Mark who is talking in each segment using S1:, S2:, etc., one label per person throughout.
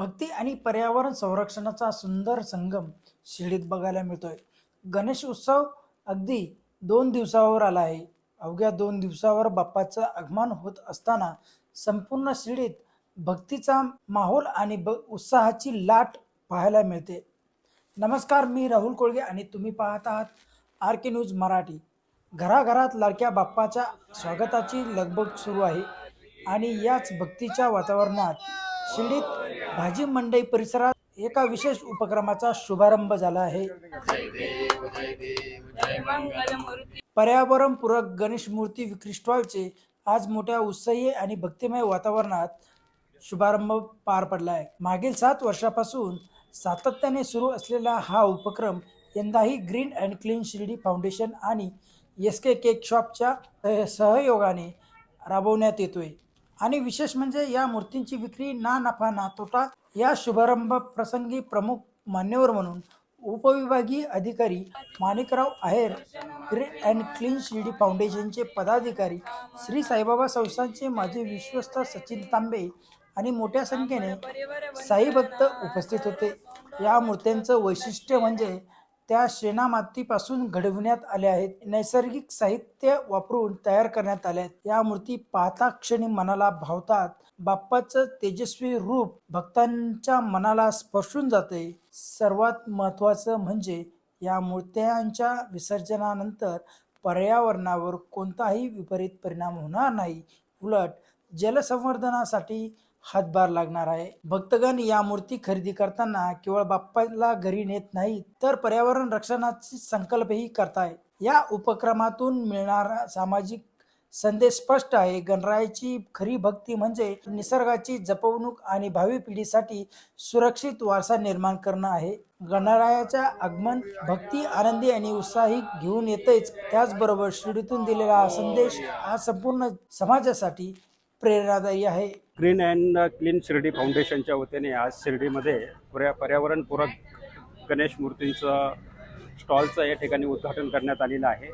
S1: भक्ती आणि पर्यावरण संरक्षणाचा सुंदर संगम शिर्डीत बघायला मिळतोय. गणेश उत्सव अगदी दोन दिवसावर आला आहे. अवघ्या दोन दिवसावर बाप्पाचं आगमन होत असताना संपूर्ण शिर्डीत भक्तीचा माहोल आणि ब उत्साहाची लाट पाहायला मिळते. नमस्कार मी राहुल कोळगे आणि तुम्ही पाहत आहात आर के न्यूज मराठी. घराघरात लाडक्या बाप्पाच्या स्वागताची लगबग सुरू आहे आणि याच भक्तीच्या वातावरणात शिर्डीत भाजी मंडई परिसरात एका विशेष उपक्रमाचा शुभारंभ झाला आहे. पर्यावरणपूरक गणेश मूर्ती विक्री स्टॉलचे आज मोठ्या उत्साही आणि भक्तिमय वातावरणात शुभारंभ पार पडला आहे. मागील सात वर्षापासून सातत्याने सुरू असलेला हा उपक्रम यंदाही green and clean Shirdi foundation आणि एस के केक शॉपच्या सहयोगाने राबवण्यात येतोय. आणि विशेष म्हणजे या मूर्तींची विक्री ना नफा ना तोटा या शुभारंभ प्रसंगी प्रमुख मान्यवर म्हणून उपविभागीय अधिकारी Manikrao Aher great and clean Shirdi फाउंडेशनचे पदाधिकारी श्री साईबाबा संस्थांचे माजी विश्वस्त सचिन तांबे आणि मोठ्या संख्येने साई भक्त उपस्थित होते. या मूर्त्यांचं वैशिष्ट्य म्हणजे त्या शेणामातीपासून घडविण्यात आल्या आहेत. नैसर्गिक साहित्य वापरून तयार करण्यात आल्या आहेत. या मूर्ती पाहता क्षणी मनाला भावतात. बाप्पाचं तेजस्वी रूप भक्तांच्या मनाला स्पर्शून जाते. सर्वात महत्त्वाचं म्हणजे या मूर्त्यांच्या विसर्जनानंतर पर्यावरणावर कोणताही विपरीत परिणाम होणार नाही. उलट जलसंवर्धनासाठी हातभार लागणार आहे. भक्तगण या मूर्ती खरेदी करताना केवळ बाप्पाला घरी नेत नाही तर पर्यावरण रक्षणाची संकल्पही करताय. या उपक्रमातून मिळणारा सामाजिक संदेश स्पष्ट आहे. गणरायाची खरी भक्ती म्हणजे निसर्गाची जपवणूक आणि भावी पिढीसाठी सुरक्षित वारसा निर्माण करणं आहे. गणरायाच्या आगमन भक्ती आनंदी आणि उत्साही घेऊन येतेच त्याचबरोबर शिर्डीतून दिलेला हा संदेश हा संपूर्ण समाजासाठी प्रेरणादायी आहे.
S2: ग्रीन अँड क्लीन शिर्डी फाउंडेशनच्या वतीने आज शिर्डीमध्ये पर्या पर्यावरणपूरक गणेश मूर्तींचं स्टॉलचं या ठिकाणी उद्घाटन करण्यात आलेलं आहे.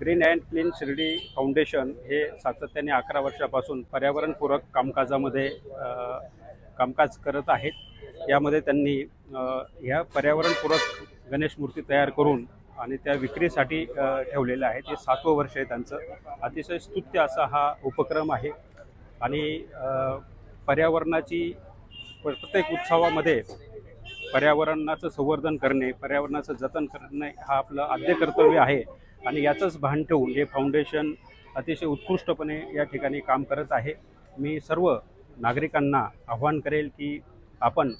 S2: Green and clean Shirdi foundation हे सातत्याने अकरा वर्षापासून पर्यावरणपूरक कामकाजामध्ये कामकाज करत आहेत. यामध्ये त्यांनी ह्या पर्यावरणपूरक गणेश मूर्ती तयार करून आणि त्या विक्रीसाठी ठेवलेल्या आहेत. हे सातवं वर्ष आहे त्यांचं. अतिशय स्तुत्य असा हा उपक्रम आहे. आणि पर्यावरणाची प्रत्येक उत्सवामध्ये पर्यावरणाचं संवर्धन करणे पर्यावरणाचं जतन करणे हा आपलं आद्य कर्तव्य आहे. आणि याचंच भान ठेवून हे फाउंडेशन अतिशय उत्कृष्टपणे या ठिकाणी काम करत आहे. मी सर्व नागरिकांना आव्हान करेल की आपण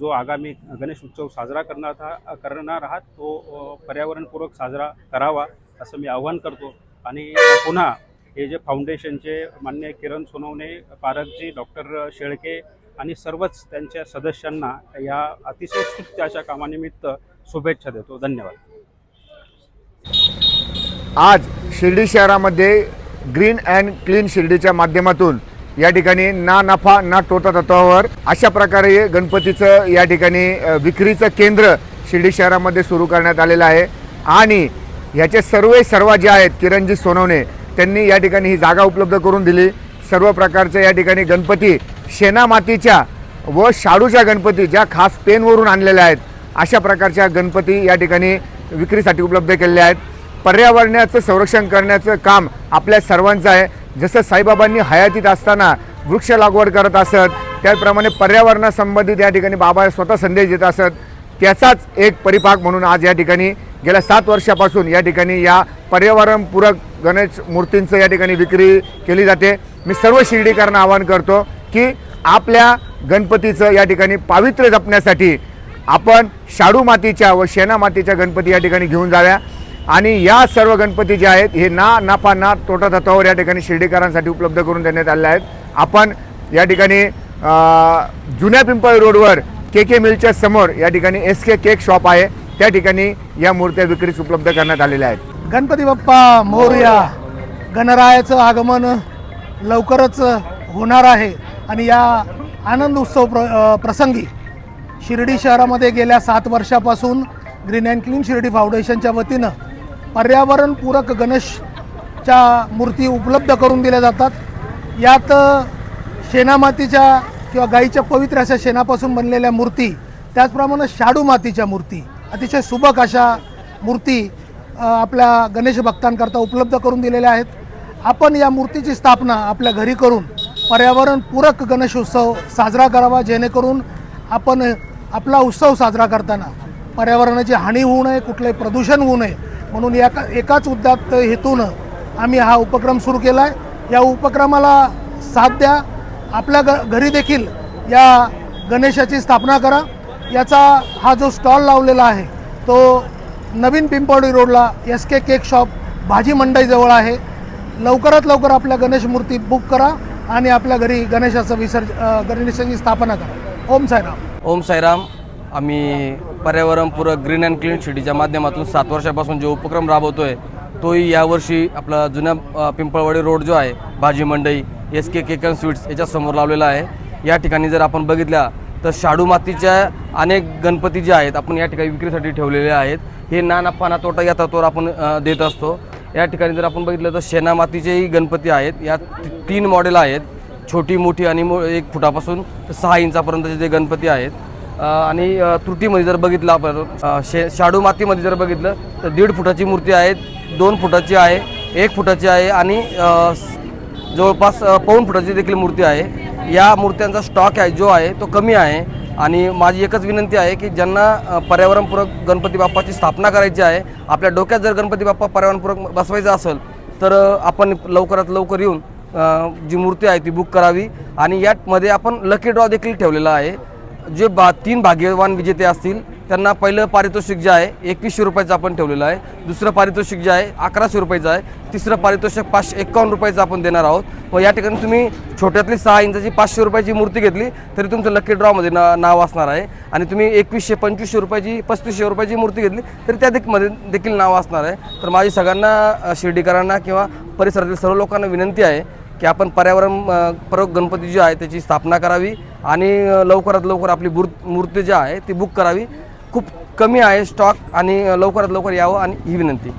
S2: जो आगामी गणेश उत्सव साजरा करणार आहा- करणार आहात तो पर्यावरणपूरक साजरा करावा असं मी आव्हान करतो. आणि पुन्हा हे जे फाउंडेशनचे मान्य किरण सोनवणे पारखजी डॉक्टर शेळके आणि सर्वच त्यांच्या सदस्यांना या अतिशय स्तुत्य अशा कामानिमित्त शुभेच्छा देतो. धन्यवाद.
S3: आज शिर्डी शहरामध्ये ग्रीन अँड क्लीन शिर्डीच्या माध्यमातून या ठिकाणी ना नफा ना तोटा तत्वावर अशा प्रकारे गणपतीचं या ठिकाणी विक्रीचं केंद्र शिर्डी शहरामध्ये सुरू करण्यात आलेलं आहे. आणि ह्याचे सर्व सर्व जे आहेत किरणजी सोनवणे त्यांनी या ठिकाणी ही जागा उपलब्ध करून दिली. सर्व प्रकारचे या ठिकाणी गणपती शेणामातीच्या व शाडूच्या गणपती ज्या खास पेनवरून आणलेल्या आहेत अशा प्रकारच्या गणपती या ठिकाणी विक्रीसाठी उपलब्ध केलेल्या आहेत. पर्यावरणाचं संरक्षण करण्याचं काम आपल्या सर्वांचं आहे. जसं साईबाबांनी हयातीत असताना वृक्ष लागवड करत असत त्याचप्रमाणे पर्यावरणासंबंधित या ठिकाणी बाबा स्वतः संदेश देत असत. त्याचाच एक परिपाक म्हणून आज या ठिकाणी गेल्या सात वर्षापासून या ठिकाणी या पर्यावरणपूरक गणेश मूर्तींचं या ठिकाणी विक्री केली जाते. मी सर्व शिर्डीकरांना आवाहन करतो की आपल्या गणपतीचं या ठिकाणी पावित्र्य जपण्यासाठी आपण शाडू मातीच्या व शेणा मातीच्या गणपती या ठिकाणी घेऊन जाव्या. आणि या सर्व गणपती जे आहेत हे ना नाफा ना तोटा तत्वावर या ठिकाणी शिर्डीकरांसाठी उपलब्ध करून देण्यात आले आहेत. आपण या ठिकाणी जुन्या पिंपळ रोडवर के के मिलच्या समोर या ठिकाणी एस के केक शॉप आहे. त्या ठिकाणी या मूर्त्या विक्रीस उपलब्ध करण्यात आलेल्या आहेत.
S4: गणपती बाप्पा मोर्या गणरायाचं आगमन लवकरच होणार आहे. आणि या आनंद उत्सव प्र प्रसंगी शिर्डी शहरामध्ये गेल्या सात वर्षापासून ग्रीन अँड क्लीन शिर्डी फाउंडेशनच्या वतीनं पर्यावरणपूरक गणेशच्या मूर्ती उपलब्ध करून दिल्या जातात. यात शेणामातीच्या किंवा गाईच्या पवित्र अशा शेणापासून बनलेल्या मूर्ती त्याचप्रमाणे शाडू मातीच्या मूर्ती अतिशय सुबक अशा मूर्ती आपल्या गणेश भक्तांकरता उपलब्ध करून दिलेल्या आहेत. आपण या मूर्तीची स्थापना आपल्या घरी करून पर्यावरणपूरक गणेश उत्सव साजरा करावा जेणेकरून आपण आपला उत्सव साजरा करताना पर्यावरणाची हानी होऊ नये कुठलंही प्रदूषण होऊ नये म्हणून या एकाच उद्दात हेतून आम्ही हा उपक्रम सुरू केला आहे या उपक्रमाला साथ द्या. आपल्या घ घरी देखील या गणेशाची स्थापना करा. याचा हा जो स्टॉल लावलेला आहे तो नवीन पिंपळी रोडला एस के केक शॉप भाजी मंडईजवळ आहे. लवकरात लवकर आपल्या गणेश मूर्ती बुक करा आणि आपल्या घरी गणेशाचं विसर्ज गणेशाची स्थापना करा. ओम साईराम.
S5: ओम साईराम. आम्ही पर्यावरणपूरक ग्रीन अँड क्लीन सिटीच्या माध्यमातून सात वर्षापासून जो उपक्रम राबवतो आहे तोही यावर्षी आपला जुन्या पिंपळवाडी रोड जो आहे भाजी मंडई एस के केकन स्वीट्स याच्यासमोर लावलेला आहे. या ठिकाणी जर आपण बघितल्या तर शाडू मातीच्या अनेक गणपती जे आहेत आपण या ठिकाणी विक्रीसाठी ठेवलेले आहेत. हे नाना पाना तोटा या तत्वावर आपण देत असतो. या ठिकाणी जर आपण बघितलं तर शेणामातीचेही गणपती आहेत. या तीन मॉडेल आहेत. छोटी मोठी आणि मो एक फुटापासून सहा इंचापर्यंतचे जे गणपती आहेत. आणि त्रुटीमध्ये जर बघितलं आपण शे शाडू मातीमध्ये जर बघितलं तर दीड फुटाची मूर्ती आहे दोन फुटाची आहे एक फुटाची आहे आणि जवळपास पाऊण फुटाची देखील मूर्ती आहे. या मूर्त्यांचा स्टॉक आहे जो आहे तो कमी आहे. आणि माझी एकच विनंती आहे की ज्यांना पर्यावरणपूरक गणपती बाप्पाची स्थापना करायची आहे आपल्या डोक्यात जर गणपती बाप्पा पर्यावरणपूरक बसवायचा असेल तर आपण लवकरात लवकर येऊन जी मूर्ती आहे ती बुक करावी. आणि यामध्ये आपण लकी ड्रॉ देखील ठेवलेला आहे. जे बा तीन भाग्यवान विजेते असतील त्यांना पहिलं पारितोषिक जे आहे एकवीसशे रुपयाचं आपण ठेवलेलं आहे. दुसरं पारितोषिक जे आहे अकराशे रुपयाचं आहे. तिसरं पारितोषिक पाचशे एकावन्न रुपयाचं आपण देणार आहोत. व या ठिकाणी तुम्ही छोट्यातली सहा इंचाची पाचशे रुपयाची मूर्ती घेतली तरी तुमचं लकी ड्रॉमध्ये ना नाव असणार आहे. आणि तुम्ही एकवीसशे पंचवीसशे रुपयाची पस्तीसशे रुपयाची मूर्ती घेतली तरी त्या देखमध्ये देखील नाव असणार आहे. तर माझी सगळ्यांना शिर्डीकरांना किंवा परिसरातील सर्व लोकांना विनंती आहे की आपण पर्यावरण प्रयोग गणपती जी आहे त्याची स्थापना करावी आणि लवकरात लवकर आपली मूर् मूर्ती जी आहे ती बुक करावी. खूप कमी आहे स्टॉक आणि लवकरात लवकर यावं आणि ही विनंती.